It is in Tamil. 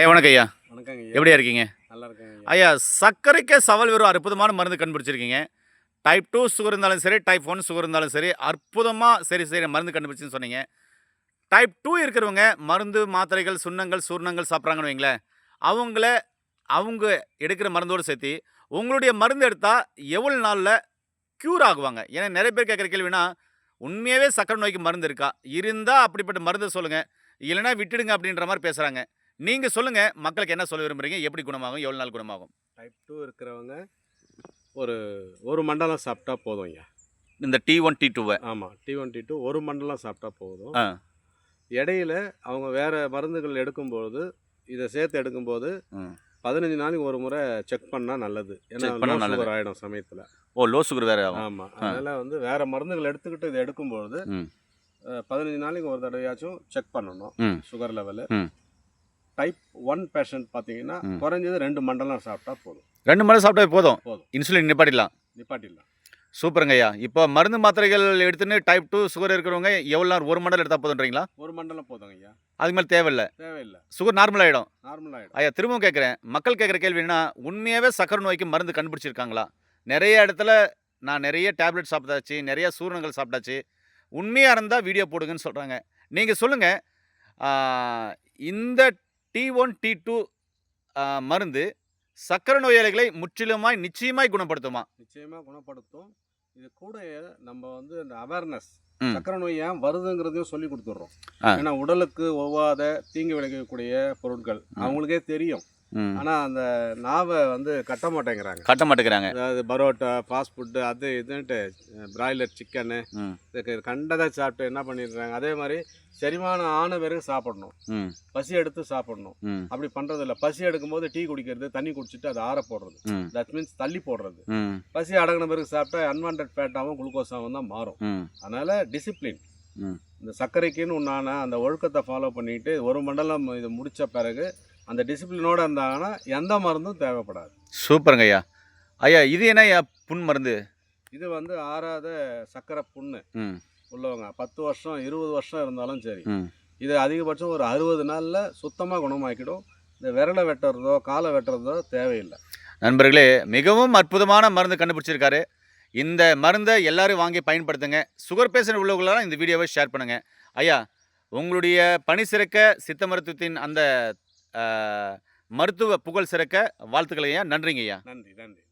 ஐயா வணக்கம் ஐயா. வணக்கங்க எப்படியா இருக்கீங்க? நல்லா இருக்கேங்க ஐயா சர்க்கரைக்கே சவால் வெறும் அற்புதமான மருந்து கண்டுபிடிச்சிருக்கீங்க. டைப் டூ சுகர் இருந்தாலும் சரி டைப் ஒன் சுகர் இருந்தாலும் சரி அற்புதமாக சரி சரி மருந்து கண்டுபிடிச்சுன்னு சொன்னீங்க. டைப் டூ இருக்கிறவங்க மருந்து மாத்திரைகள் சுண்ணங்கள் சூர்ணங்கள் சாப்பிட்றாங்கன்னு வைங்களேன். அவங்கள அவங்க எடுக்கிற மருந்தோடு சேர்த்து உங்களுடைய மருந்து எடுத்தால் எவ்வளோ நாளில் க்யூர் ஆகுவாங்க? ஏன்னா நிறைய பேர் கேட்குற கேள்வினா உண்மையாகவே சக்கரை நோய்க்கு மருந்து இருக்கா? இருந்தால் அப்படிப்பட்ட மருந்து சொல்லுங்கள் இல்லைன்னா விட்டுடுங்க அப்படின்ற மாதிரி பேசுகிறாங்க நீங்கள் சொல்லுங்கள் மக்களுக்கு என்ன சொல்ல விரும்புறீங்க? எப்படி குணமாகும்? எவ்வளோ நாள் குணமாகும்? டைப் டூ இருக்கிறவங்க ஒரு ஒரு மண்டலம் சாப்பிட்டா போதும் ஐயா. இந்த டி ஒன் டி டூவை ஆமாம் டி ஒன் டி டூ ஒரு மண்டலம் சாப்பிட்டா போதும். இடையில அவங்க வேற மருந்துகள் எடுக்கும்போது இதை சேர்த்து எடுக்கும்போது. பதினஞ்சு நாளைக்கு ஒரு முறை செக் பண்ணால் நல்லது. ஏன்னா பண்ணா நல்லது. sugar ஆகிடும் சமயத்தில். ஓ லோ சுகர் வேற ஆகும். ஆமாம் அதனால் வந்து வேற மருந்துகள் எடுத்துக்கிட்டு இதை. அஹ், பதினஞ்சு நாளைக்கு ஒரு தடவையாச்சும் செக் பண்ணணும். Sugar level. Type one patient பார்த்தீங்கன்னா. குறைஞ்சது ரெண்டு மண்டலம் சாப்பிட்டா போதும். ரெண்டு மணி சாப்பிட்டா போதும்? போதும். இன்சுலின் நிப்பாட்டிடலாம். நிப்பாட்டிடலாம். சூப்பருங்க ஐயா இப்போ மருந்து மாத்திரைகள் எடுத்துன்னு டைப் டூ சுகர் இருக்கிறவங்க எவ்வளோ நேரம் ஒரு மண்டலம் எடுத்தால் போதுன்றீங்களா ஒரு மண்டலம் போதும் ஐயா அதுக்கு மேலே தேவையில்லை. தேவையில்லை. சுகர் நார்மல் ஆகிடும் நார்மல் ஆகிடும் ஐயா திரும்பவும் கேட்குறேன் மக்கள் கேட்குற கேள்வி என்னன்னா உண்மையாகவே சக்கரை நோய்க்கு மருந்து கண்டுபிடிச்சிருக்காங்களா? நிறைய இடத்துல நான் நிறைய டேப்லெட் சாப்பிட்டாச்சு நிறைய சூரணங்கள் சாப்பிட்டாச்சு. உண்மையாக இருந்தால் வீடியோ போடுங்கன்னு சொல்கிறாங்க நீங்கள் சொல்லுங்கள் இந்த டி ஒன் டி டூ மருந்து சக்கரை நோயாளிகளை முற்றிலுமாய் நிச்சயமாய் குணப்படுத்துமா? நிச்சயமா குணப்படுத்தும். இது கூட நம்ம வந்து இந்த அவேர்னஸ். சக்கரை நோய் ஏன் வருதுங்கிறதையும் சொல்லி கொடுத்துட்றோம். ஏன்னா உடலுக்கு ஒவ்வாத தீங்கு விளைவிக்கக்கூடிய பொருட்கள் அவங்களுக்கே தெரியும். ம். ஆனா அந்த நாவை வந்து கட்ட மாட்டேங்கிறாங்க. கட்ட மாட்டேங்கிறாங்க. அதாவது பரோட்டா ஃபாஸ்ட் ஃபுட்டு அது இதுன்ட்டு பிராய்லர் சிக்கனு இதுக்கு கண்டதை சாப்பிட்டு என்ன பண்ணிடுறாங்க? அதே மாதிரி செரிமானம் ஆன பிறகு சாப்பிடணும். பசி எடுத்து சாப்பிடணும். அப்படி பண்றது இல்ல பசி எடுக்கும்போது டீ குடிக்கிறது தண்ணி குடிச்சிட்டு அதை ஆற போடுறது. தட் மீன்ஸ் தள்ளி போடுறது. பசி அடங்கின பிறகு சாப்பிட்டா அன்வான்ட் ஃபேட்டாகவும் குளுக்கோஸாகவும் தான் மாறும். அதனால டிசிப்ளின். இந்த சர்க்கரைக்குன்னு உண்டான அந்த ஒழுக்கத்தை ஃபாலோ பண்ணிட்டு ஒரு மண்டலம் இது முடிச்ச பிறகு அந்த டிசிப்ளினோட இருந்தாங்கன்னா எந்த மருந்தும் தேவைப்படாது. சூப்பருங்க ஐயா ஐயா இது என்ன ஐயா புண் மருந்து? இது வந்து ஆறாத சர்க்கரை புண்ணு. ம். உள்ளவங்க பத்து வருஷம் இருபது வருஷம் இருந்தாலும் சரி. ம். இது அதிகபட்சம் ஒரு அறுபது நாளில் சுத்தமாக குணமாக்கிடும். இந்த விரலை வெட்டுறதோ காலை வெட்டுறதோ தேவையில்லை. நண்பர்களே மிகவும் அற்புதமான மருந்து கண்டுபிடிச்சிருக்காரு. இந்த மருந்தை எல்லாரும் வாங்கி பயன்படுத்துங்க. சுகர் பேஷண்ட் உள்ளவர்களெல்லாம் இந்த வீடியோவை ஷேர் பண்ணுங்க. ஐயா உங்களுடைய பணி சிறக்க சித்த மருத்துவத்தின் அந்த மருத்துவ புகழ் சிறக்க வாழ்த்துக்கள் ஐயா நன்றிங்க ஐயா நன்றி நன்றி.